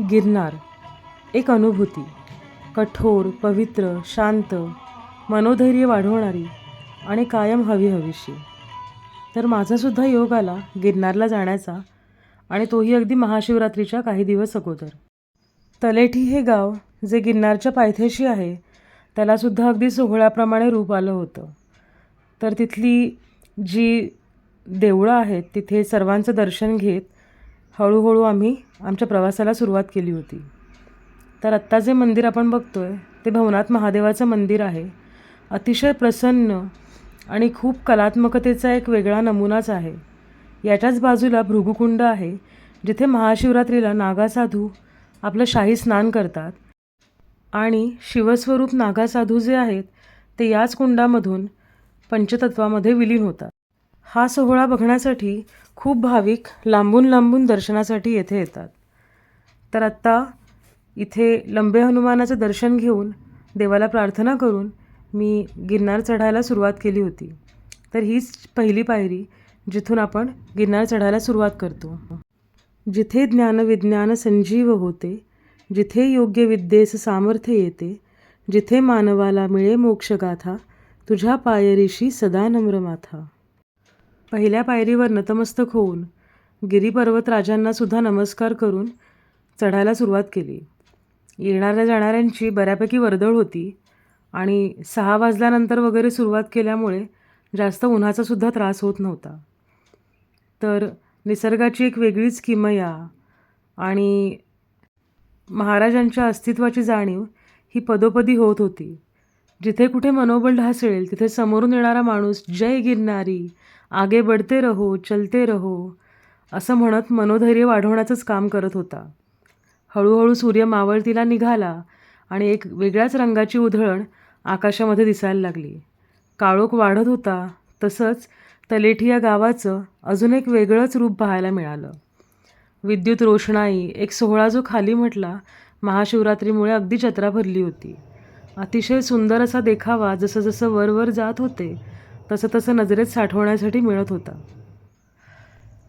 गिरनार. एक अनुभूती. कठोर पवित्र शांत मनोधैर्य वाढवणारी आणि कायम हवी हवीशी. तर माझासुद्धा योग आला गिरनारला जाण्याचा आणि तोही अगदी महाशिवरात्रीच्या काही दिवस अगोदर. तलेठी हे गाव जे गिरनारच्या पायथ्याशी आहे त्यालासुद्धा अगदी सोहळ्याप्रमाणे रूप आलं होतं. तर तिथली जी देवळं आहेत तिथे सर्वांचं दर्शन घेत हळूहळू आम्ही आमच्या प्रवासाला सुरुवात केली होती. तर आत्ता जे मंदिर आपण बघतो आहे ते भवनाथ महादेवाचं मंदिर आहे. अतिशय प्रसन्न आणि खूप कलात्मकतेचा एक वेगळा नमुनाच आहे. याच्याच बाजूला भृगुकुंड आहे जिथे महाशिवरात्रीला नागासाधू आपलं शाही स्नान करतात. आणि शिवस्वरूप नागासाधू जे आहेत ते याच कुंडामधून पंचतत्वामध्ये विलीन होतात. हा सोहळा बघण्यासाठी खूप भाविक लांबून लांबून दर्शनासाठी येथे येतात. तर आत्ता इथे लंबे हनुमानाचं दर्शन घेऊन देवाला प्रार्थना करून मी गिरनार चढायला सुरुवात केली होती. तर हीच पहिली पायरी जिथून आपण गिरनार चढायला सुरुवात करतो. जिथे ज्ञानविज्ञान संजीव होते जिथे योग्य विद्येस सामर्थ्य येते जिथे मानवाला मिळे मोक्षगाथा तुझ्या पायरीशी सदा नम्र माथा पहिल्या पायरीवर नतमस्तक होऊन गिरीपर्वतराजांना सुद्धा नमस्कार करून चढायला सुरुवात केली. येणाऱ्या जाणाऱ्यांची बऱ्यापैकी वर्दळ होती आणि सहा वाजल्यानंतर वगैरे सुरुवात केल्यामुळे जास्त उन्हाचा सुद्धा त्रास होत नव्हता. तर निसर्गाची एक वेगळीच किमया आणि महाराजांच्या अस्तित्वाची जाणीव ही पदोपदी होत होती. जिथे कुठे मनोबल ढासळेल तिथे समोरून येणारा माणूस जय गिरणारी आगे बढते रहो चलते रहो असं म्हणत मनोधैर्य वाढवण्याचंच काम करत होता. हळूहळू सूर्य मावळतीला निघाला आणि एक वेगळ्याच रंगाची उधळण आकाशामध्ये दिसायला लागली. काळोख वाढत होता तसंच तलेठी या गावाचं अजून एक वेगळंच रूप पाहायला मिळालं. विद्युत रोषणाई एक सोहळा जो खाली म्हटला महाशिवरात्रीमुळे अगदी जत्रा भरली होती. अतिशय सुंदर असा देखावा जसं जसं वरवर जात होते तसं तसं नजरेत साठवण्यासाठी मिळत होता.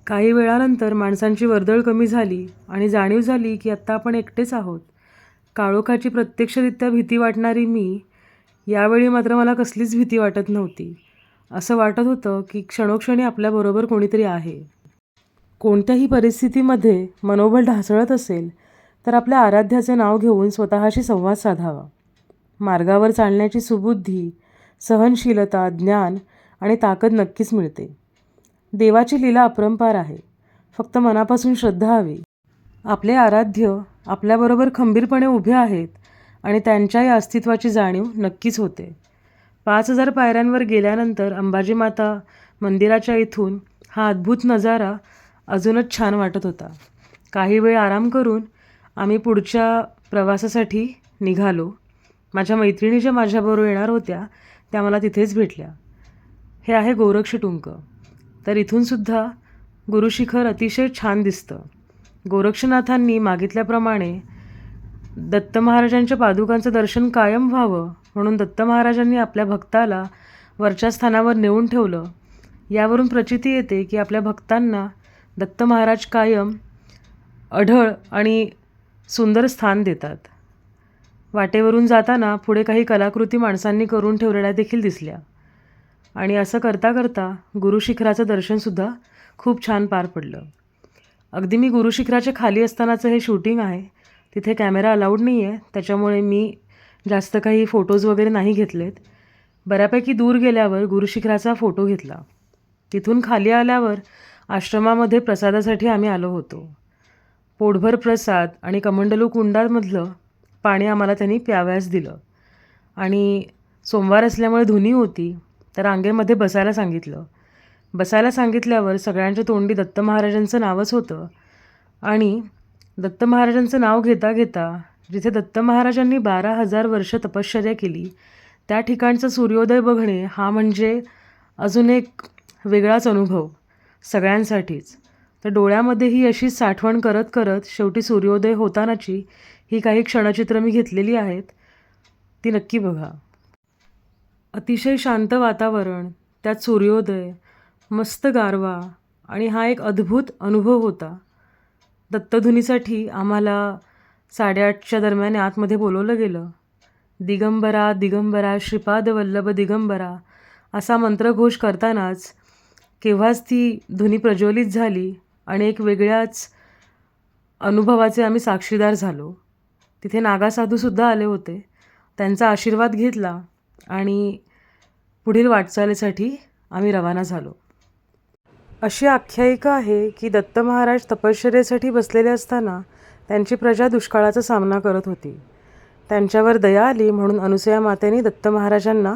काही वेळानंतर माणसांची वर्दळ कमी झाली आणि जाणीव झाली की आत्ता आपण एकटेच आहोत. काळोखाची प्रत्यक्षरित्या भीती वाटणारी मी यावेळी मात्र मला कसलीच भीती वाटत नव्हती. असं वाटत होतं की क्षणोक्षणी आपल्याबरोबर कोणीतरी आहे. कोणत्याही परिस्थितीमध्ये मनोबल ढासळत असेल तर आपल्या आराध्याचे नाव घेऊन स्वतःशी संवाद साधावा. मार्गावर चालण्याची सुबुद्धी सहनशीलता ज्ञान आणि ताकद नक्कीच मिळते. देवाची लीला अपरंपार आहे. फक्त मनापासून श्रद्धा हवी. आपले आराध्य आपल्याबरोबर खंबीरपणे उभे आहेत आणि त्यांच्या या अस्तित्वाची जाणीव नक्कीच होते. पाच हजार पायऱ्यांवर गेल्यानंतर अंबाजी माता मंदिराच्या इथून हा अद्भुत नजारा अजूनच छान वाटत होता. काही वेळ आराम करून आम्ही पुढच्या प्रवासासाठी निघालो. माझ्या मैत्रिणी ज्या माझ्याबरोबर येणार होत्या त्या मला तिथेच भेटल्या. हे आहे गोरक्ष टुंक तर इथूनसुद्धा गुरुशिखर अतिशय छान दिसतं. गोरक्षनाथांनी मागितल्याप्रमाणे दत्त महाराजांच्या पादुकांचं दर्शन कायम व्हावं म्हणून दत्त महाराजांनी आपल्या भक्ताला वरच्या स्थानावर नेऊन ठेवलं. यावरून प्रचिती येते की आपल्या भक्तांना दत्त महाराज कायम अढळ आणि सुंदर स्थान देतात. वाटेवरून जाताना पुढे काही कलाकृती माणसांनी करून ठेवलेल्या देखील दिसल्या. आणि असं करता करता गुरुशिखराचं दर्शनसुद्धा खूप छान पार पडलं. अगदी मी गुरुशिखराच्या खाली असतानाचं हे शूटिंग आहे तिथे कॅमेरा अलाउड नाही आहे त्याच्यामुळे मी जास्त काही फोटोज वगैरे नाही घेतलेत. बऱ्यापैकी दूर गेल्यावर गुरुशिखराचा फोटो घेतला. तिथून खाली आल्यावर आश्रमामध्ये प्रसादासाठी आम्ही आलो होतो. पोटभर प्रसाद आणि कमंडलू कुंडामधलं पाणी आम्हाला त्यांनी प्याव्यास दिलं. आणि सोमवार असल्यामुळे धुनी होती तर रांगेमध्ये बसायला सांगितलं. बसायला सांगितल्यावर सगळ्यांच्या तोंडी दत्त महाराजांचं नावच होतं. आणि दत्त महाराजांचं नाव घेता घेता जिथे दत्त महाराजांनी बारा हजार वर्ष तपश्चर्या केली त्या ठिकाणचा सूर्योदय बघणे हा म्हणजे अजून एक वेगळाच अनुभव सगळ्यांसाठीच. तर डोळ्यामध्ये ही अशी साठवण करत करत शेवटी सूर्योदय होतानाची ही काही क्षणचित्र मी घेतलेली आहेत. ती नक्की बघा. अतिशय शांत वातावरण त्यात सूर्योदय मस्त गारवा आणि हा एक अद्भुत अनुभव होता. दत्तधुनीसाठी आम्हाला साडेआठच्या दरम्यान आतमध्ये बोलवलं गेलं. दिगंबरा दिगंबरा श्रीपाद वल्लभ दिगंबरा असा मंत्रघोष करतानाच केव्हाच ती धुनी प्रज्वलित झाली आणि एक वेगळ्याच अनुभवाचे आम्ही साक्षीदार झालो. तिथे नागासाधूसुद्धा आले होते. त्यांचा आशीर्वाद घेतला आणि पुढील वाटचालीसाठी आम्ही रवाना झालो. अशी आख्यायिका आहे की दत्त महाराज तपश्चर्येसाठी बसलेले असताना त्यांची प्रजा दुष्काळाचा सामना करत होती. त्यांच्यावर दया आली म्हणून अनुसया मातेने दत्त महाराजांना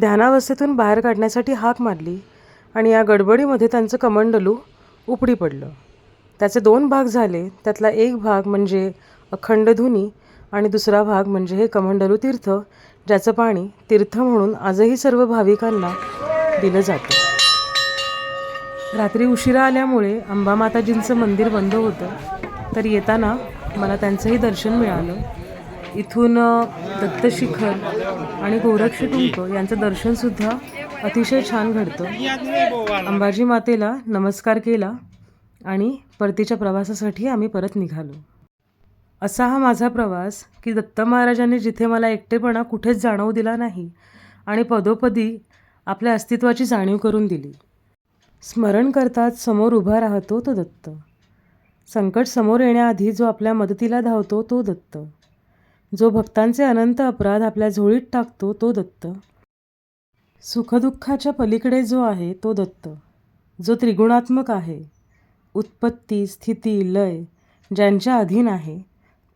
ध्यानावस्थेतून बाहेर काढण्यासाठी हाक मारली आणि या गडबडीमध्ये त्यांचं कमंडलू उपडी पडलं. त्याचे दोन भाग झाले. त्यातला एक भाग म्हणजे अखंड धुनी आणि दुसरा भाग म्हणजे हे कमंडलू तीर्थ ज्याचं पाणी तीर्थ म्हणून आजही सर्व भाविकांना दिलं जातं. रात्री उशिरा आल्यामुळे अंबामाताजींचं मंदिर बंद होतं. तर येताना मला त्यांचंही दर्शन मिळालं. इथून दत्तशिखर आणि गोरक्ष टुंक यांचं दर्शनसुद्धा अतिशय छान घडतं. अंबाजी मातेला नमस्कार केला आणि परतीच्या प्रवासासाठी आम्ही परत निघालो. असा हा माझा प्रवास की दत्त महाराजांनी जिथे मला एकटेपणा कुठेच जाणवू दिला नाही आणि पदोपदी आपल्या अस्तित्वाची जाणीव करून दिली. स्मरण करतात समोर उभा राहतो तो दत्त. संकट समोर येण्याआधी जो आपल्या मदतीला धावतो तो दत्त. जो भक्तांचे अनंत अपराध आपल्या झोळीत टाकतो तो दत्त. सुखदुःखाच्या पलीकडे जो आहे तो दत्त. जो त्रिगुणात्मक आहे. उत्पत्ती स्थिती लय ज्यांच्या अधीन आहे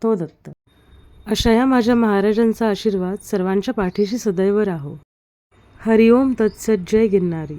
तो दत्त. अशा या माझ्या महाराजांचा आशीर्वाद सर्वांच्या पाठीशी सदैव राहो. हरिओम तत्सत जय गिरणारी